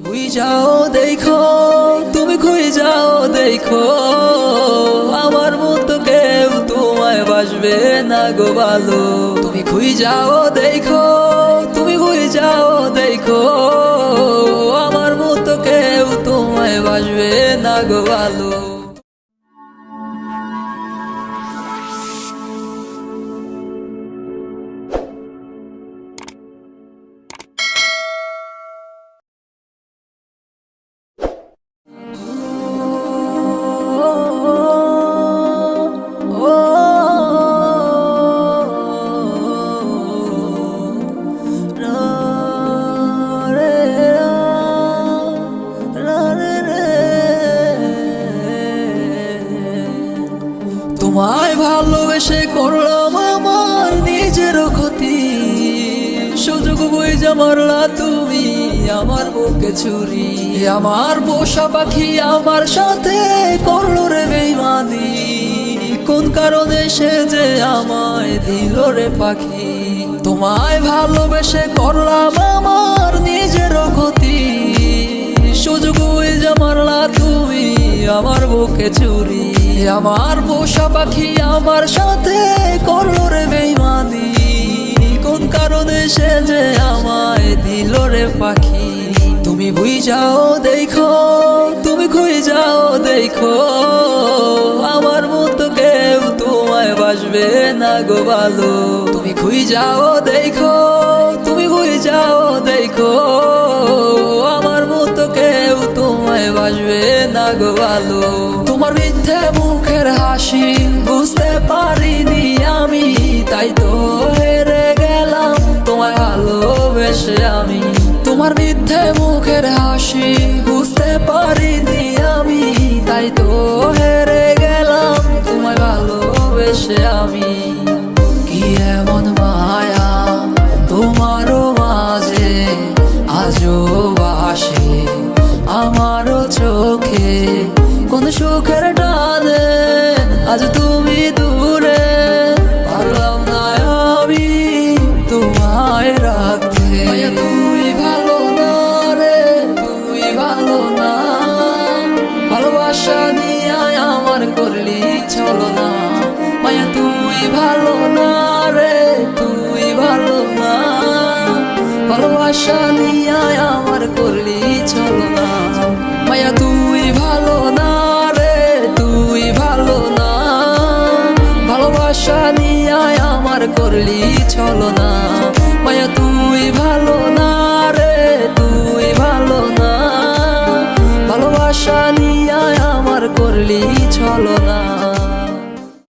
ভুই যাও, দেখো, তুমি খুঁজে যাও, দেখো। আমার মতো কেউ তোমায় বাসবে না গো ভালো তুমি খুঁজে যাও, দেখো, তুমি খুঁজে যাও, দেখো। আমার মতো কেউ তোমায় বাসবে না গো ভালো ভালোবেসে করলাম আমার নিজের ক্ষতি। সুযোগ বই জামারলা তুমি, আমার বুকে ছুরি। আমার পোষা পাখি আমার সাথে করল রে বেইমানি। কোন কারণে সে যে আমায় দিল রে পাখি? তোমায় ভালোবেসে করলাম আমার নিজের ক্ষতি। সুযোগ ওই জামারলা তুমি, আমার বুকে চুরি আমার পোষা পাখি আমার সাথে করল রে বেইমানি। কোন কারণে সে যে আমায় দিল রে পাখি? তুমি ভুই যাও, দেখো, তুমি খুই যাও, দেখো। আমার মতো কেউ তোমায় বাসবে না গো ভালো তুমি খুই যাও, দেখো, তুমি খুই যাও, দেখো। আমার মতো কেউ তোমায় বাসবে না গো ভালো তোমার মিথ্যে মুখের হাসি বুঝতে পারিনি আমি, তাই তো হেরে গেলাম। তোমায় ভালোবেসে আমি। তোমার মিথ্যে মুখের হাসি বুঝতে পারিনি আমি, তাই তো হেরে গেলাম। তোমায় ভালোবেসে আমি। কি এমন মায়া তোমারও মাঝে আজও বাসে, আমারও চোখে। কোন সুখের টানে, আজ তুমি দূরে। পারলাম না আমি তোমায় রাখতে। তুই ভালো না রে তুই ভালো না। ভালোবাসা নিয়ে আমার করলি চলো না। মায়া তুই ভালো না রে তুই ভালো না। ভালোবাসা নিয়ে আমার করলি করলি চলো না। মায়া, তুই ভালো না রে, তুই ভালো না। ভালোবাসা নিয়ে আমার করলি চলো না।